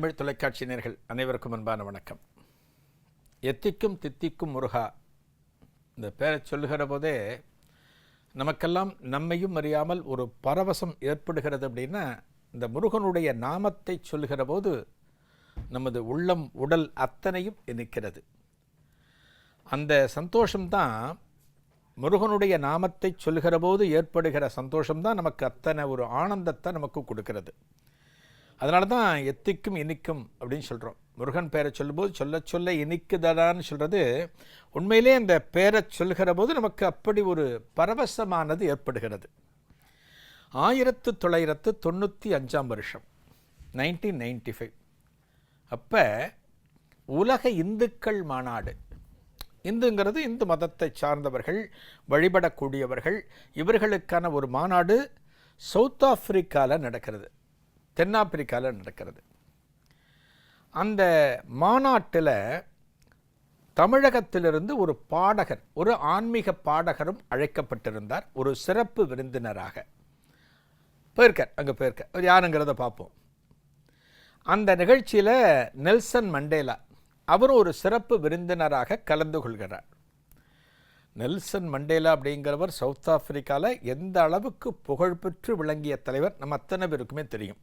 தமிழ் தொலைக்காட்சி நேர்கள் அனைவருக்கும் அன்பான வணக்கம். எத்திக்கும் தித்திக்கும் முருகா இந்த பேரை சொல்லுகிற போதே நமக்கெல்லாம் நம்மையும் அறியாமல் ஒரு பரவசம் ஏற்படுகிறது அப்படின்னா இந்த முருகனுடைய நாமத்தை சொல்லுகிற போது நமது உள்ளம் உடல் அத்தனையும் இணைக்கிறது அந்த சந்தோஷம்தான் முருகனுடைய நாமத்தை சொல்கிற போது ஏற்படுகிற சந்தோஷம்தான் நமக்கு அத்தனை ஒரு ஆனந்தத்தை நமக்கு கொடுக்கிறது. அதனால தான் எத்திக்கும் இனிக்கும் அப்படின்னு சொல்கிறோம் முருகன் பேரை சொல்லும்போது சொல்ல சொல்ல இனிக்குதடான்னு சொல்கிறது உண்மையிலே அந்த பேரை சொல்கிற போது நமக்கு அப்படி ஒரு பரவசமானது ஏற்படுகிறது. ஆயிரத்து தொள்ளாயிரத்து தொண்ணூற்றி அஞ்சாம் வருஷம் நைன்டீன் நைன்டி ஃபைவ் அப்போ உலக இந்துக்கள் மாநாடு. இந்துங்கிறது இந்து மதத்தை சார்ந்தவர்கள் வழிபடக்கூடியவர்கள் இவர்களுக்கான ஒரு மாநாடு சவுத் ஆப்பிரிக்காவில் நடக்கிறது. தென்னாப்பிரிக்காவில் நடக்கிறது. அந்த மாநாட்டில் தமிழகத்திலிருந்து ஒரு பாடகர் ஒரு ஆன்மீக பாடகரும் அழைக்கப்பட்டிருந்தார். ஒரு சிறப்பு விருந்தினராக. போயிருக்கார் அங்கே போயிருக்கார். அவர் யாருங்கிறத பார்ப்போம். அந்த நிகழ்ச்சியில் நெல்சன் மண்டேலா அவரும் ஒரு சிறப்பு விருந்தினராக கலந்து கொள்கிறார். நெல்சன் மண்டேலா அப்படிங்கிறவர் சவுத் ஆப்பிரிக்காவில் எந்த அளவுக்கு புகழ்பெற்று விளங்கிய தலைவர் நம்ம அத்தனை பேருக்குமே தெரியும்.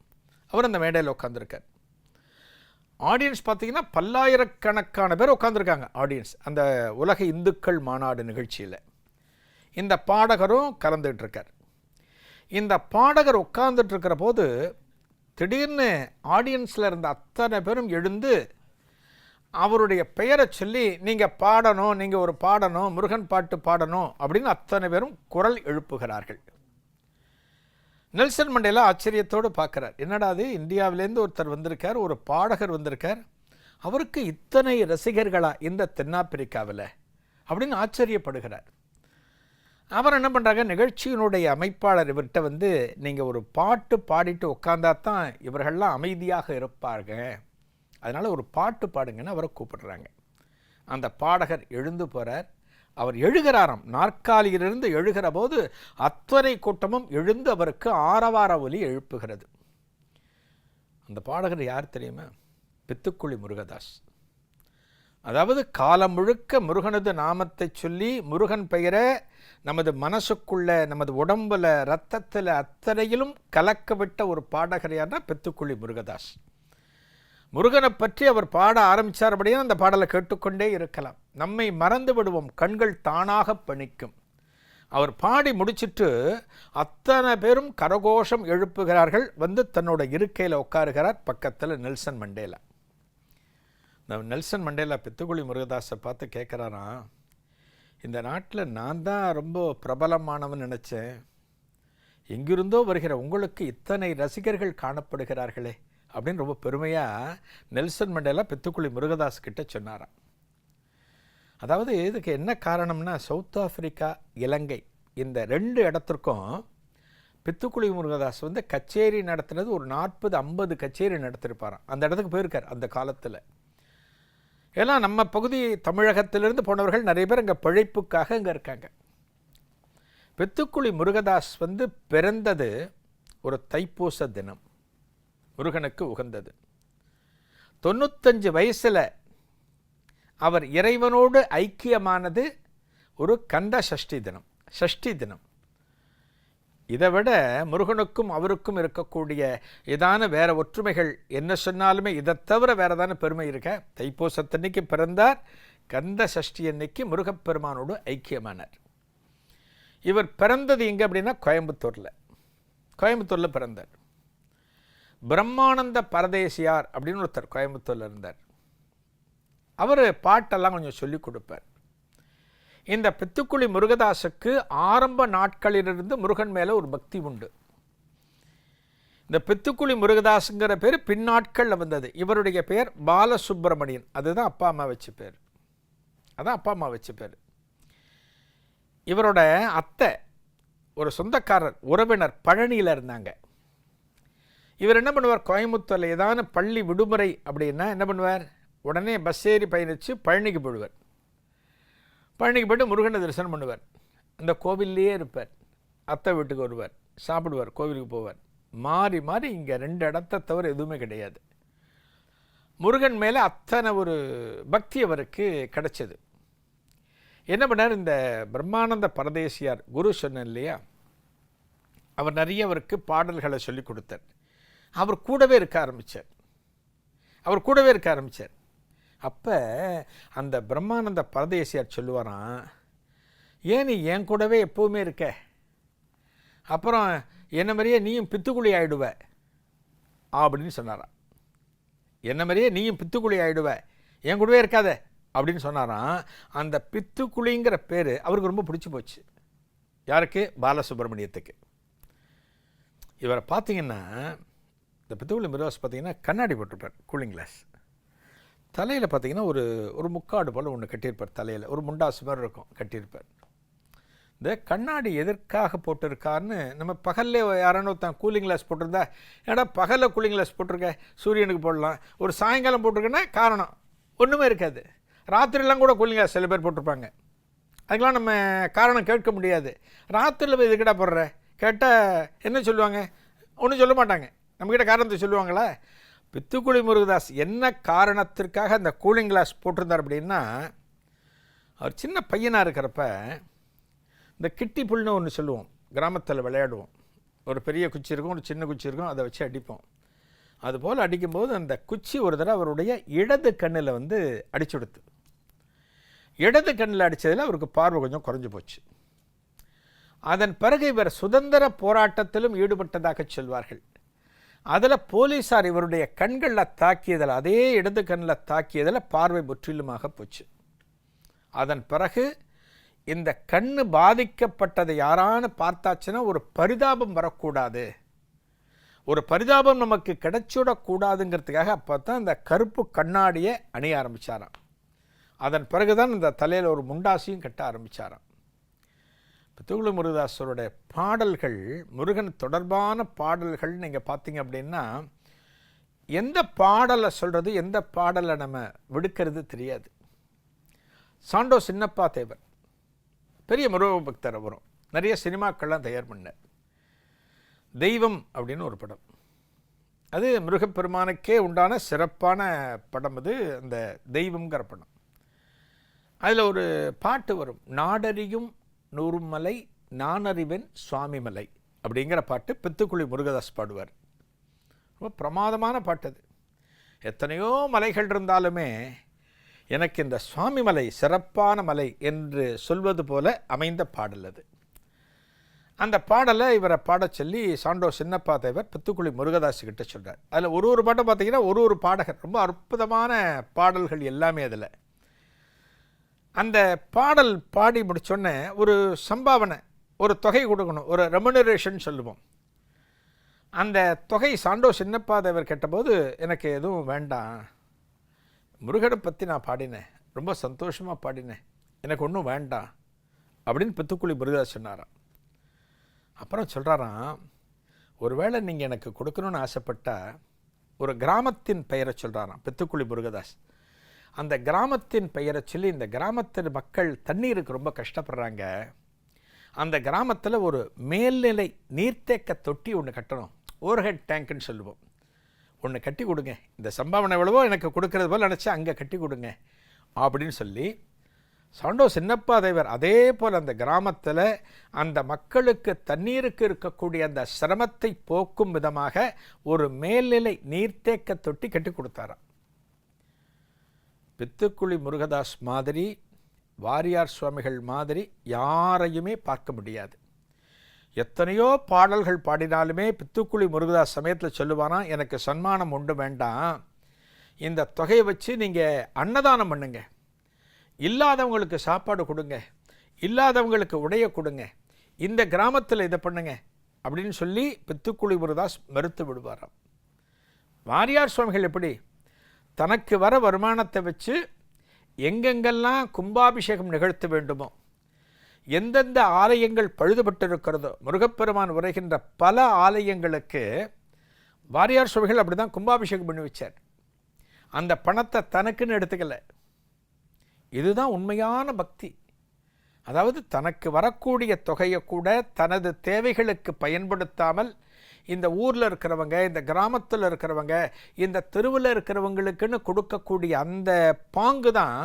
அவர் அந்த மேடையில் உட்காந்துருக்கார் ஆடியன்ஸ் பார்த்தீங்கன்னா பல்லாயிரக்கணக்கான பேர் உட்காந்துருக்காங்க ஆடியன்ஸ் அந்த உலக இந்துக்கள் மாநாடு நிகழ்ச்சியில். இந்த பாடகரும் கலந்துகிட்ருக்கார் இந்த பாடகர் உட்கார்ந்துட்டுருக்கிற போது திடீர்னு ஆடியன்ஸில் இருந்த அத்தனை பேரும் எழுந்து அவருடைய பெயரை சொல்லி நீங்கள் பாடணும் நீங்கள் ஒரு பாடணும் முருகன் பாட்டு பாடணும் அப்படின்னு அத்தனை பேரும் குரல் எழுப்புகிறார்கள். நெல்சன் மண்டேலா ஆச்சரியத்தோடு பார்க்குறார். என்னடா அது இந்தியாவிலேருந்து ஒருத்தர் வந்திருக்கார் ஒரு பாடகர் வந்திருக்கார். அவருக்கு இத்தனை ரசிகர்களா இந்த தென்னாப்பிரிக்காவில்? அப்படின்னு ஆச்சரியப்படுகிறார். அவர் என்ன பண்ணுறாங்க நிகழ்ச்சியினுடைய அமைப்பாளர் இவர்கிட்ட வந்து நீங்கள் ஒரு பாட்டு பாடிட்டு உட்காந்தா தான் இவர்கள்லாம் அமைதியாக இருப்பாங்க. அதனால் ஒரு பாட்டு பாடுங்கன்னு அவரை கூப்பிடுறாங்க. அந்த பாடகர் எழுந்து போகிறார் அவர் எழுகிறாராம். நாற்காலியிலிருந்து எழுகிற போது அத்தனை கூட்டமும் எழுந்து அவருக்கு ஆரவார ஒலி எழுப்புகிறது. அந்த பாடகர் யார் தெரியுமா? பித்துக்குழி முருகதாஸ். அதாவது காலம் முழுக்க முருகனது நாமத்தை சொல்லி முருகன் பெயரை நமது மனசுக்குள்ள நமது உடம்புல ரத்தத்தில் அத்தனையிலும் கலக்க விட்ட ஒரு பாடகர் யார்னா பெத்துக்குழி முருகதாஸ். முருகனை பற்றி அவர் பாட ஆரம்பித்தார்படியே அந்த பாடலை கேட்டுக்கொண்டே இருக்கலாம். நம்மை மறந்து விடுவோம் கண்கள் தானாக பணிக்கும். அவர் பாடி முடிச்சிட்டு அத்தனை பேரும் கரகோஷம் எழுப்புகிறார்கள். வந்து தன்னோட இருக்கையில் உட்காருகிறார் பக்கத்தில் நெல்சன் மண்டேலா. இந்த நெல்சன் மண்டேலா பித்துக்குழி முருகதாஸை பார்த்து கேட்குறாராம் இந்த நாட்டில் நான் தான் ரொம்ப பிரபலமானவன் நினச்சேன். எங்கிருந்தோ வருகிற உங்களுக்கு இத்தனை ரசிகர்கள் காணப்படுகிறார்களே. அப்படின்னு ரொம்ப பெருமையாக நெல்சன் மண்டேலா பித்துக்குழி முருகதாஸ் கிட்ட சொன்னாராம். அதாவது இதுக்கு என்ன காரணம்னா சவுத் ஆப்பிரிக்கா இலங்கை இந்த ரெண்டு இடத்திற்கும் பித்துக்குழி முருகதாஸ் வந்து கச்சேரி நடத்தினது ஒரு நாற்பது ஐம்பது கச்சேரி நடத்திருப்பாராம். அந்த இடத்துக்கு போயிருக்கார் அந்த காலத்தில். ஏன்னா நம்ம பகுதி தமிழகத்திலிருந்து போனவர்கள் நிறைய பேர் அங்கே பிழைப்புக்காக இங்கே இருக்காங்க. பித்துக்குழி முருகதாஸ் வந்து பிறந்தது ஒரு தைப்பூச தினம். முருகனுக்கு உகந்தது. தொண்ணூத்தஞ்சு வயசில் அவர் இறைவனோடு ஐக்கியமானது ஒரு கந்த சஷ்டி தினம் சஷ்டி தினம். இதை விட முருகனுக்கும் அவருக்கும் இருக்கக்கூடிய இதான வேற ஒற்றுமைகள் என்ன சொன்னாலுமே இதை தவிர வேற தானே பெருமை இருக்க? தைப்பூசத்தன்னைக்கு பிறந்தார் கந்த சஷ்டி அன்னைக்கு முருகப்பெருமானோடு ஐக்கியமானார். இவர் பிறந்தது எங்கே அப்படின்னா கோயம்புத்தூரில். கோயம்புத்தூரில் பிறந்தார். பிரம்மானந்த பரதேசியார் அப்படின்னு ஒருத்தர் கோயம்புத்தூரில் இருந்தார். அவர் பாட்டெல்லாம் கொஞ்சம் சொல்லிக் கொடுப்பார். இந்த பித்துக்குழி முருகதாஸுக்கு ஆரம்ப நாட்களிலிருந்து முருகன் மேலே ஒரு பக்தி உண்டு. இந்த பித்துக்குழி முருகதாஸுங்கிற பேர் பின்னாட்களில் வந்தது. இவருடைய பெயர் பாலசுப்பிரமணியன் அதுதான் அப்பா அம்மா வச்ச பேர். அதான் அப்பா அம்மா வச்ச பேர். இவரோட அத்தை ஒரு சொந்தக்காரர் உறவினர் பழனியில் இருந்தாங்க. இவர் என்ன பண்ணுவார்? கோயம்புத்தூரில் ஏதான பள்ளி விடுமுறை அப்படின்னா என்ன பண்ணுவார்? உடனே பஸ் ஏறி பயணித்து பழனிக்கு போடுவார் பழனிக்கு போய்ட்டு முருகனை தரிசனம் பண்ணுவார். அந்த கோவில்லையே இருப்பார். அத்தை வீட்டுக்கு வருவார். சாப்பிடுவார். கோவிலுக்கு போவார். மாறி மாறி இங்கே ரெண்டு இடத்த தவிர எதுவுமே கிடையாது. முருகன் மேலே அத்தனை ஒரு பக்தி அவருக்கு கிடைச்சது. என்ன பண்ணார்? இந்த பிரம்மானந்த பரதேசியார் குரு சொன்னேன் இல்லையா? அவர் நிறைய அவருக்கு பாடல்களை சொல்லி கொடுத்தார். அவர் கூடவே இருக்க ஆரம்பித்தார் அவர் கூடவே இருக்க ஆரம்பித்தார் அப்போ அந்த பிரம்மானந்த பரதேசியார் சொல்லுவாராம் ஏன் நீ என் கூடவே எப்போவுமே இருக்க? அப்புறம் என்ன மாதிரியே நீயும் பித்துக்குழி ஆயிடுவ? அப்படின்னு சொன்னாராம். என்ன மாதிரியே நீயும் பித்துக்குழி ஆயிடுவ? என் கூடவே இருக்காத? அப்படின்னு சொன்னாராம். அந்த பித்துக்குழிங்கிற பேர் அவருக்கு ரொம்ப பிடிச்சி போச்சு. யாருக்கு? பாலசுப்ரமணியத்துக்கு. இவரை பார்த்தீங்கன்னா இந்த பித்துக்குழி மிருவாஸ் பார்த்தீங்கன்னா கண்ணாடி போட்டிருப்பார் கூலிங் கிளாஸ் தலையில் பார்த்தீங்கன்னா ஒரு ஒரு முக்காடு போல் ஒன்று கட்டியிருப்பார் தலையில். ஒரு முண்டாசு மாதிரி இருக்கும் கட்டியிருப்பார். இந்த கண்ணாடி எதற்காக போட்டிருக்காருன்னு நம்ம பகலில் யாரான ஒருத்தன் கூலிங் கிளாஸ் போட்டிருந்தா ஏடா பகலில் கூலிங் கிளாஸ் போட்டிருக்க? சூரியனுக்கு போடலாம். ஒரு சாயங்காலம் போட்டிருக்கேன்னா காரணம். ஒன்றுமே இருக்காது. ராத்திரிலாம் கூட கூலிங் கிளாஸ் சில பேர் போட்டிருப்பாங்க. அதுக்கெலாம் நம்ம காரணம் கேட்க முடியாது. ராத்திரியில் போய் இதுக்கிட்ட போடுற? கேட்டால் என்ன சொல்லுவாங்க? ஒன்றும் சொல்ல மாட்டாங்க. நம்மக்கிட்ட காரணத்தை சொல்லுவாங்களா? பித்துக்குழி முருகதாஸ் என்ன காரணத்திற்காக அந்த கூலிங் கிளாஸ் போட்டிருந்தார் அப்படின்னா அவர் சின்ன பையனாக இருக்கிறப்ப இந்த கிட்டி புல்னு ஒன்று சொல்லுவோம். கிராமத்தில் விளையாடுவோம். ஒரு பெரிய குச்சி இருக்கும் ஒரு சின்ன குச்சி இருக்கும் அதை வச்சு அடிப்போம். அதுபோல் அடிக்கும்போது அந்த குச்சி ஒரு தடவை அவருடைய இடது கண்ணில் வந்து அடிச்சுடுத்து இடது கண்ணில் அடித்ததில் அவருக்கு பார்வை கொஞ்சம் குறைஞ்சு போச்சு. அதன் பிறகு இவர் சுதந்திர போராட்டத்திலும் ஈடுபட்டதாக சொல்வார்கள். அதில் போலீஸார் இவருடைய கண்களில் தாக்கியதில் அதே இடது கண்ணில் தாக்கியதில் பார்வை முற்றிலுமாக போச்சு. அதன் பிறகு இந்த கண்ணு பாதிக்கப்பட்டதை யாரான்னு பார்த்தாச்சுன்னா ஒரு பரிதாபம் வரக்கூடாது. ஒரு பரிதாபம் நமக்கு கிடைச்சிடக்கூடாதுங்கிறதுக்காக அப்போ தான் இந்த கருப்பு கண்ணாடியை அணிய ஆரம்பித்தாராம் அதன் பிறகுதான் இந்த தலையில் ஒரு முண்டாசியும் கட்ட ஆரம்பித்தாராம் பித்துகுள முருகதாசருடைய பாடல்கள் முருகன் தொடர்பான பாடல்கள் நீங்கள் பார்த்தீங்க அப்படின்னா எந்த பாடலை சொல்கிறது எந்த பாடலை நம்ம விடுக்கிறது தெரியாது. சாண்டோ சின்னப்பா தேவர் பெரிய முருக பக்தர் வரும் நிறைய சினிமாக்கள்லாம் தயார் பண்ணார். தெய்வம் அப்படின்னு ஒரு படம். அது முருகப்பெருமானுக்கே உண்டான சிறப்பான படம் அது அந்த தெய்வம்ங்கிற படம். அதில் ஒரு பாட்டு வரும் நாடறியும் நூறுமலை நானறிவன் சுவாமிமலை அப்படிங்கிற பாட்டு பித்துக்குழி முருகதாஸ் பாடுவார். ரொம்ப பிரமாதமான பாட்டு அது எத்தனையோ மலைகள் இருந்தாலுமே எனக்கு இந்த சுவாமி மலை சிறப்பான மலை என்று சொல்வது போல அமைந்த பாடல் அது. அந்த பாடலை இவரை பாடச் சொல்லி சாண்டோ சின்னப்பா தேவர் பித்துக்குழி முருகதாஸ் கிட்ட சொல்கிறார் அதில் ஒரு ஒரு பாட்டை பார்த்தீங்கன்னா ஒரு ஒரு பாடகர். ரொம்ப அற்புதமான பாடல்கள் எல்லாமே அதில். அந்த பாடல் பாடி முடிச்சோடனே ஒரு சம்பாவனை ஒரு தொகை கொடுக்கணும் ஒரு ரெமுனரேஷன் சொல்லுவோம். அந்த தொகை சாண்டோ சின்னப்பாதேவர் கேட்டபோது எனக்கு எதுவும் வேண்டாம். முருகனை பற்றி நான் பாடினேன் ரொம்ப சந்தோஷமாக பாடினேன் எனக்கு ஒன்றும் வேண்டாம் அப்படின்னு பித்துக்குழி முருகதாஸ் சொன்னாராம். அப்புறம் சொல்கிறாராம் ஒருவேளை நீங்கள் எனக்கு கொடுக்கணும்னு ஆசைப்பட்டால் ஒரு கிராமத்தின் பெயரை சொல்கிறாராம் பித்துக்குழி முருகதாஸ். அந்த கிராமத்தின் பெயரை சொல்லி இந்த கிராமத்தில் மக்கள் தண்ணீருக்கு ரொம்ப கஷ்டப்படுறாங்க. அந்த கிராமத்தில் ஒரு மேல்நிலை நீர்த்தேக்க தொட்டி ஒன்று கட்டணும். ஓவர்ஹெட் டேங்க்குன்னு சொல்லுவோம். ஒன்று கட்டி கொடுங்க. இந்த சம்பாவனை எவ்வளவோ எனக்கு கொடுக்கறது போல் நினச்சி அங்கே கட்டி கொடுங்க. அப்படின்னு சொல்லி சாண்டோ சின்னப்பா தேவர் அதே போல் அந்த கிராமத்தில் அந்த மக்களுக்கு தண்ணீருக்கு இருக்கக்கூடிய அந்த சிரமத்தை போக்கும் விதமாக ஒரு மேல்நிலை நீர்த்தேக்க தொட்டி கட்டி கொடுத்தாராம். பித்துக்குழி முருகதாஸ் மாதிரி வாரியார் சுவாமிகள் மாதிரி யாரையுமே பார்க்க முடியாது. எத்தனையோ பாடல்கள் பாடினாலுமே பித்துக்குழி முருகதாஸ் சமயத்தில் சொல்லுவானா எனக்கு சன்மானம் உண்டு வேண்டாம். இந்த தொகையை வச்சு நீங்கள் அன்னதானம் பண்ணுங்க. இல்லாதவங்களுக்கு சாப்பாடு கொடுங்க. இல்லாதவங்களுக்கு உடைய கொடுங்க. இந்த கிராமத்தில் இதை பண்ணுங்க. அப்படின்னு சொல்லி பித்துக்குழி முருகதாஸ் மறுத்து விடுவாராம். வாரியார் சுவாமிகள் எப்படி? தனக்கு வர வருமானத்தை வச்சு எங்கெங்கெல்லாம் கும்பாபிஷேகம் நிகழ்த்த வேண்டுமோ எந்தெந்த ஆலயங்கள் பழுதுபட்டிருக்கிறதோ முருகப்பெருமான் உரைகின்ற பல ஆலயங்களுக்கு வாரியார் சுவைகள் அப்படி தான் கும்பாபிஷேகம் பண்ணி வச்சார். அந்த பணத்தை தனக்குன்னு எடுத்துக்கல. இதுதான் உண்மையான பக்தி. அதாவது தனக்கு வரக்கூடிய தொகையை கூட தனது தேவைகளுக்கு பயன்படுத்தாமல் இந்த ஊரில் இருக்கிறவங்க இந்த கிராமத்தில் இருக்கிறவங்க இந்த தெருவில் இருக்கிறவங்களுக்குன்னு கொடுக்கக்கூடிய அந்த பாங்கு தான்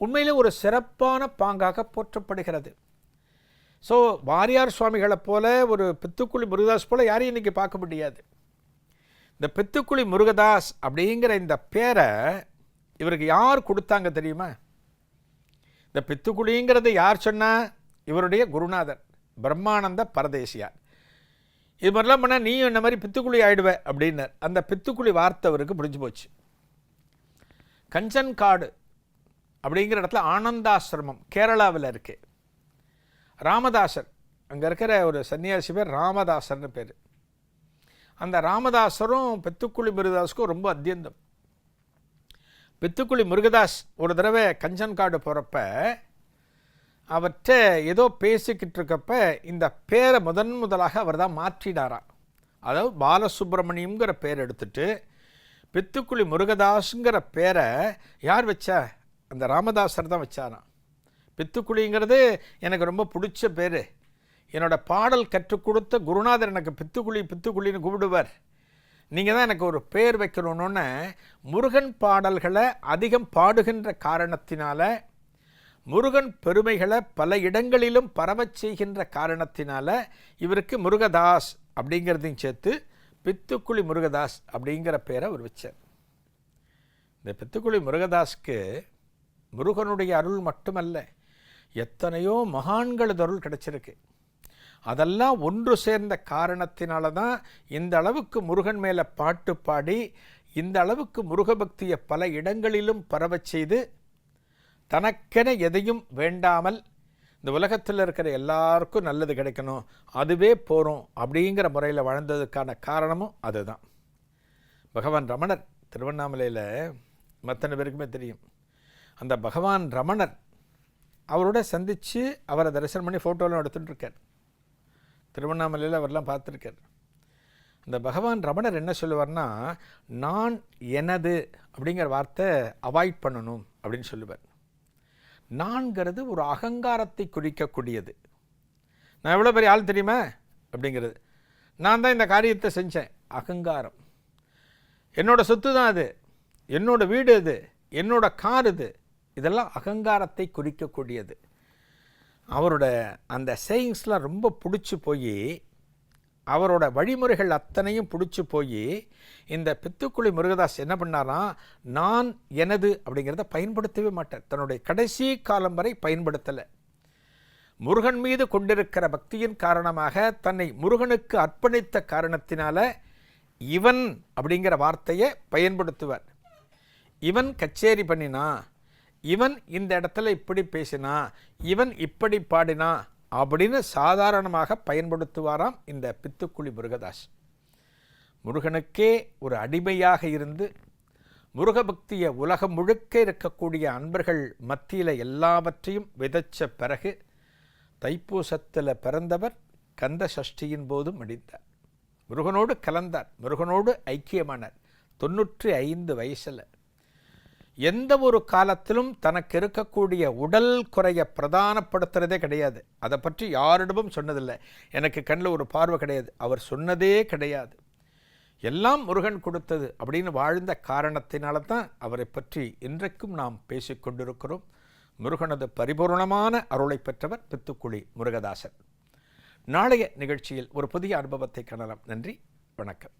உண்மையிலே ஒரு சிறப்பான பாங்காக போற்றப்படுகிறது. ஸோ வாரியார் சுவாமிகளை போல ஒரு பித்துக்குழி முருகதாஸ் போல் யாரையும் இன்றைக்கி பார்க்க முடியாது. இந்த பித்துக்குழி முருகதாஸ் அப்படிங்கிற இந்த பேரை இவருக்கு யார் கொடுத்தாங்க தெரியுமா? இந்த பித்துக்குழிங்கிறது யார் சொன்னால் இவருடைய குருநாதர் பிரம்மானந்த பரதேசியார். இது மாதிரிலாம் பண்ணால் நீயும் இந்த மாதிரி பித்துக்குழி ஆயிடுவ அப்படின்னார். அந்த பித்துக்குழி வார்த்தை அவருக்கு முடிஞ்சு போச்சு. கஞ்சன் காடு அப்படிங்கிற இடத்துல ஆனந்தாசிரமம் கேரளாவில் இருக்கு. ராமதாசர் அங்கே இருக்கிற ஒரு சன்னியாசி பேர் ராமதாசர்னு பேர். அந்த ராமதாசரும் பெத்துக்குழி முருகதாஸுக்கும் ரொம்ப அத்தியந்தம். பெத்துக்குழி முருகதாஸ் ஒரு தடவை கஞ்சன்காடு போகிறப்ப அவற்றை ஏதோ பேசிக்கிட்டு இருக்கப்ப இந்த பேரை முதன் முதலாக அவர் தான் மாற்றினாராம் அதாவது பாலசுப்ரமணியங்கிற பேர் எடுத்துட்டு பித்துக்குழி முருகதாஸுங்கிற பேரை யார் வச்சா? அந்த ராமதாசர் தான் வச்சாராம் பித்துக்குழிங்கிறது எனக்கு ரொம்ப பிடிச்ச பேர். என்னோட பாடல் கற்றுக் கொடுத்த குருநாதர் எனக்கு பித்துக்குழி பித்துக்குழின்னு கூப்பிடுவார். நீங்கள் தான் எனக்கு ஒரு பேர் வைக்கணுன்னு முருகன் பாடல்களை அதிகம் பாடுகின்ற காரணத்தினால முருகன் பெருமைகளை பல இடங்களிலும் பரவச் செய்கின்ற காரணத்தினால இவருக்கு முருகதாஸ் அப்படிங்கிறதையும் சேர்த்து பித்துக்குழி முருகதாஸ் அப்படிங்கிற பேரை அவர் வச்சார். இந்த பித்துக்குழி முருகதாஸ்க்கு முருகனுடைய அருள் மட்டுமல்ல எத்தனையோ மகான்களது அருள் கிடைச்சிருக்கு. அதெல்லாம் ஒன்று சேர்ந்த காரணத்தினால தான் இந்த அளவுக்கு முருகன் மேலே பாட்டு பாடி இந்த அளவுக்கு முருகபக்தியை பல இடங்களிலும் பரவச் செய்து தனக்கென எதையும் வேண்டாமல் இந்த உலகத்தில் இருக்கிற எல்லாருக்கும் நல்லது கிடைக்கணும் அதுவே போகிறோம் அப்படிங்கிற முறையில் வாழ்ந்ததுக்கான காரணமும் அதுதான். பகவான் ரமணர் திருவண்ணாமலையில் மற்றன பேருக்குமே தெரியும். அந்த பகவான் ரமணர் அவரோட சந்தித்து அவரை தரிசனம் பண்ணி ஃபோட்டோலாம் எடுத்துட்டுருக்கார். திருவண்ணாமலையில் அவரெல்லாம் பார்த்துருக்கார். அந்த பகவான் ரமணர் என்ன சொல்லுவார்னா நான் எனது அப்படிங்கிற வார்த்தை அவாய்ட் பண்ணணும் அப்படின்னு சொல்லுவார். நான்கிறது ஒரு அகங்காரத்தை குறிக்கக்கூடியது. நான் எவ்வளோ பெரிய ஆள் தெரியுமா? அப்படிங்கிறது. நான் தான் இந்த காரியத்தை செஞ்சேன். அகங்காரம். என்னோட சொத்து தான் அது. என்னோட வீடு இது என்னோட கார் இது. இதெல்லாம் அகங்காரத்தை குறிக்கக்கூடியது. அவரோட அந்த சேயிங்ஸ்லாம் ரொம்ப பிடிச்சி போய் அவரோட வழிமுறைகள் அத்தனையும் பிடிச்சி போய் இந்த பித்துக்குழி முருகதாஸ் என்ன பண்ணாராம் நான் எனது அப்படிங்கிறத பயன்படுத்தவே மாட்டார். தன்னுடைய கடைசி காலம் வரை பயன்படுத்தலை. முருகன் மீது கொண்டிருக்கிற பக்தியின் காரணமாக தன்னை முருகனுக்கு அர்ப்பணித்த காரணத்தினால இவன் அப்படிங்கிற வார்த்தையை பயன்படுத்துவார். இவன் கச்சேரி பண்ணினா இவன் இந்த இடத்துல இப்படி பேசினா இவன் இப்படி பாடினா அப்படின்னு சாதாரணமாக பயன்படுத்துவாராம் இந்த பித்துக்குழி முருகதாஸ். முருகனுக்கே ஒரு அடிமையாக இருந்து முருகபக்தியை உலகம் முழுக்க இருக்கக்கூடிய அன்பர்கள் மத்தியில் எல்லாவற்றையும் விதைச்ச பிறகு தைப்பூசத்தில் பிறந்தவர் கந்த சஷ்டியின் போதும் அடித்தார். முருகனோடு கலந்தார். முருகனோடு ஐக்கியமானார். தொண்ணூற்றி ஐந்து வயசில். எந்த ஒரு காலத்திலும் தனக்கு இருக்கக்கூடிய உடல் குறைய பிரதானப்படுத்துறதே கிடையாது. அதை பற்றி யாரிடமும் சொன்னதில்லை. எனக்கு கண்ணில் ஒரு பார்வை கிடையாது. அவர் சொன்னதே கிடையாது. எல்லாம் முருகன் கொடுத்தது அப்படின்னு வாழ்ந்த காரணத்தினால தான் அவரை பற்றி இன்றைக்கும் நாம் பேசிக்கொண்டிருக்கிறோம் முருகனது பரிபூர்ணமான அருளை பெற்றவர் பித்துக்குழி முருகதாசன். நாளைய நிகழ்ச்சியில் ஒரு புதிய அனுபவத்தை காணலாம். நன்றி. வணக்கம்.